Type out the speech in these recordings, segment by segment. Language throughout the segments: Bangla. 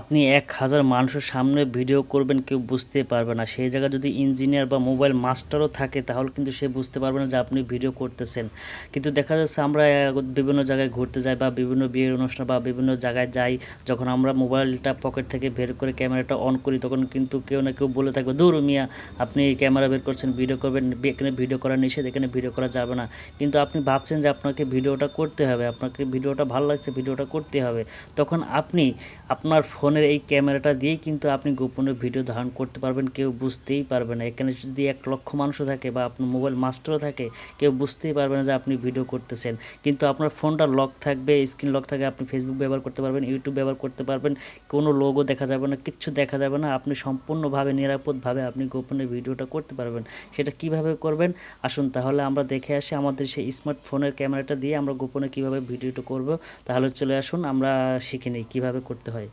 আপনি এক হাজার মানুষের সামনে ভিডিও করবেন, কেউ বুঝতে পারবে না। সেই জায়গায় যদি ইঞ্জিনিয়ার বা মোবাইল মাস্টারও থাকে, তাহলে কিন্তু সে বুঝতে পারবে না যে আপনি ভিডিও করতেছেন। কিন্তু দেখা যাচ্ছে আমরা বিভিন্ন জায়গায় ঘুরতে যাই বা বিভিন্ন বিয়ের অনুষ্ঠান বা বিভিন্ন জায়গায় যাই, যখন আমরা মোবাইলটা পকেট থেকে বের করে ক্যামেরাটা অন করি, তখন কিন্তু কেউ না কেউ বলে থাকবে, দূর মিয়া, আপনি ক্যামেরা বের করছেন, ভিডিও করবেন, এখানে ভিডিও করা নিষেধ, এখানে ভিডিও করা যাবে না। কিন্তু আপনি ভাবছেন যে আপনাকে ভিডিওটা করতে হবে, আপনাকে ভিডিওটা ভালো লাগছে, ভিডিওটা করতে হবে। তখন আপনি আপনার ফোনের এই ক্যামেরাটা দিয়েই কিন্তু আপনি গোপনে ভিডিও ধারণ করতে পারবেন, কেউ বুঝতেই পারবে না। এখানে যদি এক লক্ষ মানুষও থাকে বা আপনার মোবাইল মাস্টারও থাকে, কেউ বুঝতেই পারবে না যে আপনি ভিডিও করতেছেন। কিন্তু আপনার ফোনটা লক থাকবে, স্ক্রিন লক থাকে আপনি ফেসবুক ব্যবহার করতে পারবেন ইউটিউব ব্যবহার করতে পারবেন, কোনো লোগো দেখা যাবে না, কিচ্ছু দেখা যাবে না। আপনি সম্পূর্ণভাবে, নিরাপদভাবে আপনি গোপনে ভিডিওটা করতে পারবেন। সেটা কীভাবে করবেন? আসুন তাহলে আমরা দেখে আসি আমাদের সেই স্মার্টফোনের ক্যামেরাটা দিয়ে আমরা গোপনে কীভাবে ভিডিওটা করব। তাহলে চলে আসুন, আমরা শিখে নিই কীভাবে করতে হয়।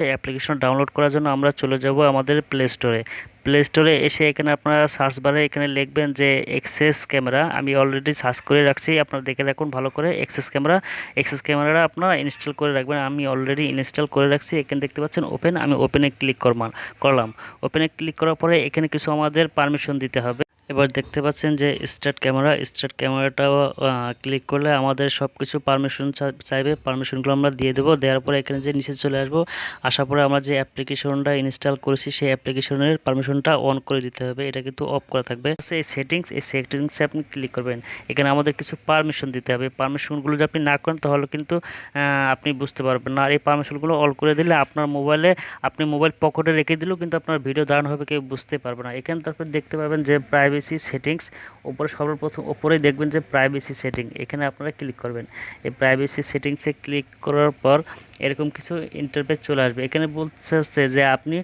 অ্যাপ্লিকেশন ডাউনলোড করার জন্য আমরা চলে যাব আমাদের প্লে স্টোরে প্লে স্টোরে এসে এখানে আপনারা সার্চ বারে এখানে লিখবেন যে এক্সেস ক্যামেরা আমি অলরেডি সার্চ করে রাখছি, আপনারা দেখে রাখুন ভালো করে এক্সেস ক্যামেরা এক্সেস ক্যামেরাটা আপনারা ইনস্টল করে রাখবেন। আমি অলরেডি ইনস্টল করে রাখছি, এখানে দেখতে পাচ্ছেন ওপেন আমি ওপেনে ক্লিক করলাম। করলাম ওপেনে ক্লিক করার পরে এখানে কিছু আমাদের পারমিশন দিতে হবে। এবার দেখতে পাচ্ছেন যে স্টার্ট ক্যামেরা স্টার্ট ক্যামেরাটাও ক্লিক করলে আমাদের সব কিছু পারমিশন চাইবে। পারমিশনগুলো আমরা দিয়ে দেবো। দেওয়ার পরে এখানে যে নিচে চলে আসব, আসার পরে আমরা যে অ্যাপ্লিকেশনটা ইনস্টল করেছি, সেই অ্যাপ্লিকেশনের পারমিশনটা অন করে দিতে হবে। এটা কিন্তু অফ করা থাকবে। এই সেটিংস এই সেটিংসে আপনি ক্লিক করবেন। এখানে আমাদের কিছু পারমিশন দিতে হবে। পারমিশনগুলো যদি আপনি না করেন, তাহলে কিন্তু আপনি বুঝতে পারবেন না। আর এই পারমিশনগুলো অল করে দিলে আপনার মোবাইলে আপনি মোবাইল পকেটে রেখে দিলেও কিন্তু আপনার ভিডিও দাঁড়ানো হবে। কেউ বুঝতে পারবে না। এখানে তারপর দেখতে পাবেন যে প্রাইভেসি সেটিংস উপরে সর্বপ্রথম উপরেই দেখবেন যে প্রাইভেসি সেটিং এখানে আপনারা ক্লিক করবেন। এই প্রাইভেসি সেটিংসে ক্লিক করার পর এরকম কিছু ইন্টারফেস চলে আসবে। এখানে হচ্ছে যে আপনি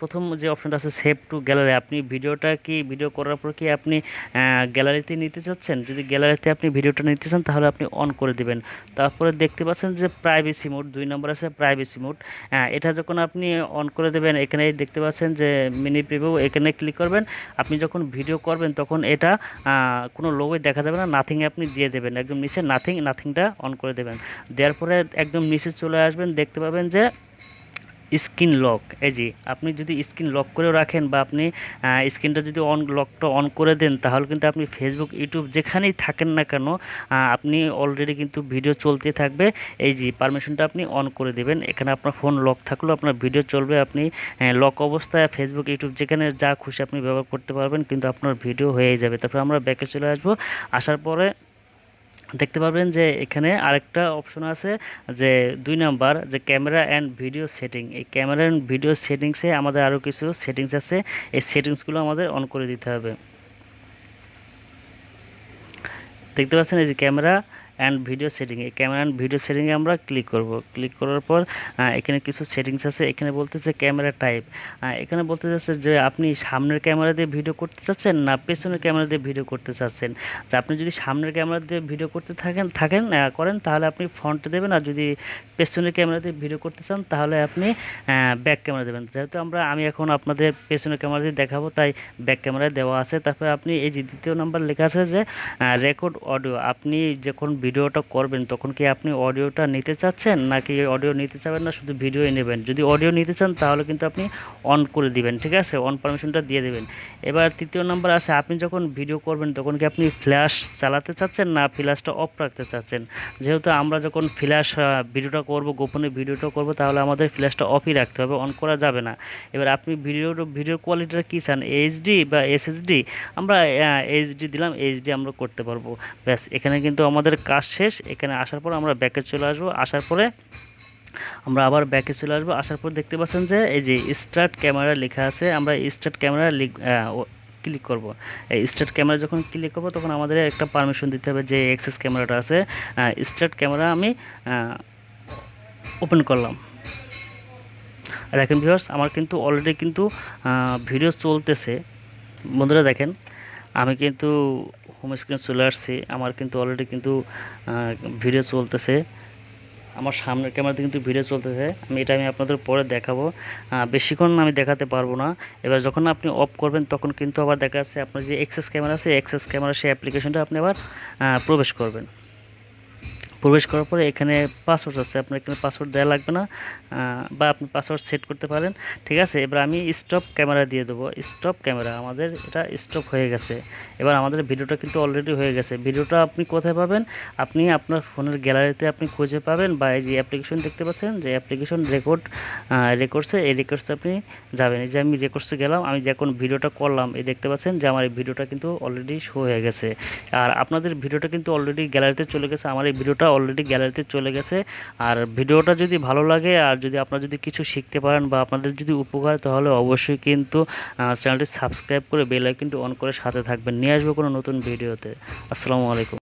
প্রথম যে অপশনটা আছে সেভ টু গ্যালারি আপনি ভিডিওটা কি ভিডিও করার পর কি আপনি গ্যালারিতে নিতে চাচ্ছেন? যদি গ্যালারিতে আপনি ভিডিওটা নিতে চান, তাহলে আপনি অন করে দেবেন। তারপরে দেখতে পাচ্ছেন যে প্রাইভেসি মোড দুই নম্বর আছে প্রাইভেসি মোড এটা যখন আপনি অন করে দেবেন, এখানে দেখতে পাচ্ছেন যে মিনি প্রিভিউ এখানে ক্লিক করবেন। আপনি যখন ভিডিও করবেন, তখন এটা কোনো লোগোই দেখা যাবে না নাথিং আপনি দিয়ে দেবেন, একদম নিচে নাথিং নাথিংটা অন করে দেবেন। দেওয়ার পরে একদম নিচে চলে আসবেন, দেখতে পাবেন যে স্ক্রিন লক। এই যে, আপনি যদি স্ক্রিন লক করেও রাখেন বা আপনি স্ক্রিনটা যদি অন, লকটা অন করে দেন, তাহলে কিন্তু আপনি ফেসবুক ইউটিউব যেখানেই থাকেন না কেন আপনি অলরেডি কিন্তু ভিডিও চলতে থাকবে। এই যে পারমিশনটা আপনি অন করে দেবেন। এখানে আপনার ফোন লক থাকলেও আপনার ভিডিও চলবে। আপনি লক অবস্থায় ফেসবুক ইউটিউব যেখানে যা খুশি আপনি ব্যবহার করতে পারবেন, কিন্তু আপনার ভিডিও হয়ে যাবে। তারপর আমরা ব্যাকে চলে আসব। আসার পরে দেখতে পাবেন যে এখানে আরেকটা অপশন আছে যে দুই নাম্বার যে ক্যামেরা অ্যান্ড ভিডিও সেটিং এই ক্যামেরা অ্যান্ড ভিডিও সেটিংসে আমাদের আরও কিছু সেটিংস আছে। এই সেটিংসগুলো আমাদের অন করে দিতে হবে। দেখতে পাচ্ছেন এই যে ক্যামেরা অ্যান্ড ভিডিও সেটিং এই ক্যামেরা অ্যান্ড ভিডিও সেটিংয়ে আমরা ক্লিক করব। ক্লিক করার পর এখানে কিছু সেটিংস আছে। এখানে বলতেছে ক্যামেরা টাইপ এখানে বলতে চাচ্ছে যে আপনি সামনের ক্যামেরা দিয়ে ভিডিও করতে চাচ্ছেন না পেছনের ক্যামেরা দিয়ে ভিডিও করতে চাচ্ছেন? যে আপনি যদি সামনের ক্যামেরা দিয়ে ভিডিও করতে থাকেন থাকেন করেন, তাহলে আপনি ফ্রন্টে দেবেন। আর যদি পেছনের ক্যামেরা দিয়ে ভিডিও করতে চান, তাহলে আপনি ব্যাক ক্যামেরা দেবেন। যেহেতু আমরা, আমি এখন আপনাদের পেছনের ক্যামেরা দিয়ে দেখাবো, তাই ব্যাক ক্যামেরায় দেওয়া আছে। তারপরে আপনি এই যে দ্বিতীয় নাম্বার লেখা আছে যে রেকর্ড অডিও আপনি যখন ভিডিওটা করবেন, তখন কি আপনি অডিওটা নিতে চাচ্ছেন নাকি অডিও নিতে চাবেন না, শুধু ভিডিওই নেবেন? যদি অডিও নিতে চান তাহলে কিন্তু আপনি অন করে দিবেন, ঠিক আছে? অন পারমিশনটা দিয়ে দেবেন। এবার তৃতীয় নাম্বার আছে, আপনি যখন ভিডিও করবেন তখন কি আপনি ফ্ল্যাশ চালাতে চাচ্ছেন না ফ্ল্যাশটা অফ রাখতে চাচ্ছেন? যেহেতু আমরা যখন ফ্ল্যাশ ভিডিওটা করব, গোপনে ভিডিওটা করব, তাহলে আমাদের ফ্ল্যাশটা অফই রাখতে হবে, অন করা যাবে না। এবার আপনি ভিডিও ভিডিও কোয়ালিটিটা কী চান, এইচডি বা এসএসডি? আমরা এইচডি দিলাম, এইচডি আমরা করতে পারব। ব্যাস, এখানে কিন্তু আমাদের কাজ শেষ, এখানে আসার পর আমরা ব্যাকে চলে আসব। আসার পরে আমরা আবার ব্যাকে চলে আসব। আসার পর দেখতে পাচ্ছেন যে এই যে স্টার্ট ক্যামেরা লেখা আছে, আমরা স্টার্ট ক্যামেরা ক্লিক করব। এই স্টার্ট ক্যামেরা যখন ক্লিক করব, তখন আমাদের একটা পারমিশন দিতে হবে যে এক্সেস ক্যামেরাটা আছে। স্টার্ট ক্যামেরা আমি ওপেন করলাম। দেখেন ভিউয়ার্স আমার কিন্তু অলরেডি কিন্তু ভিডিও চলতেছে। বন্ধুরা দেখেন আমি কিন্তু হোম স্ক্রিন চলে আসছি। আমার কিন্তু অলরেডি কিন্তু ভিডিও চলতেছে। আমার সামনের ক্যামেরাতে কিন্তু ভিডিও চলতেছে। আমি এটা আমি আপনাদের পরে দেখাবো। বেশিক্ষণ আমি দেখাতে পারব না। এবার যখন আপনি অফ করবেন, তখন কিন্তু আবার দেখা যাচ্ছে আপনার যে এক্সেস ক্যামেরা আছে এক্সেস ক্যামেরা সেই অ্যাপ্লিকেশনটা আপনি আবার প্রবেশ করবেন। প্রবেশ করার পরে এখানে পাসওয়ার্ড আছে, আপনার এখানে পাসওয়ার্ড দেওয়া লাগবে না বা আপনি পাসওয়ার্ড সেট করতে পারেন। ঠিক আছে, এবার আমি স্টপ ক্যামেরা দিয়ে দেবো। স্টপ ক্যামেরা আমাদের এটা স্টপ হয়ে গেছে। এবার আমাদের ভিডিওটা কিন্তু অলরেডি হয়ে গেছে। ভিডিওটা আপনি কোথায় পাবেন? আপনি আপনার ফোনের গ্যালারিতে আপনি খুঁজে পাবেন বা এই যে অ্যাপ্লিকেশন দেখতে পাচ্ছেন, যে অ্যাপ্লিকেশন রেকর্ড রেকর্ডসে এই রেকর্ডসে আপনি যাবেন। এই যে আমি রেকর্ডসে গেলাম, আমি যখন ভিডিওটা করলাম, এই দেখতে পাচ্ছেন যে আমার এই ভিডিওটা কিন্তু অলরেডি শো হয়ে গেছে। আর আপনাদের ভিডিওটা কিন্তু অলরেডি গ্যালারিতে চলে গেছে, আমার এই ভিডিওটা অলরেডি গ্যালারিতে চলে গেছে। আর ভিডিওটা যদি ভালো লাগে, আর যদি আপনারা যদি কিছু শিখতে পারেন বা আপনাদের যদি উপকার তাহলে অবশ্যই কিন্তু চ্যানেলটি সাবস্ক্রাইব করে বেল আইকনটি অন করে সাথে থাকবেন। নিয়ে আসব কোনো নতুন ভিডিওতে। আসসালামু আলাইকুম।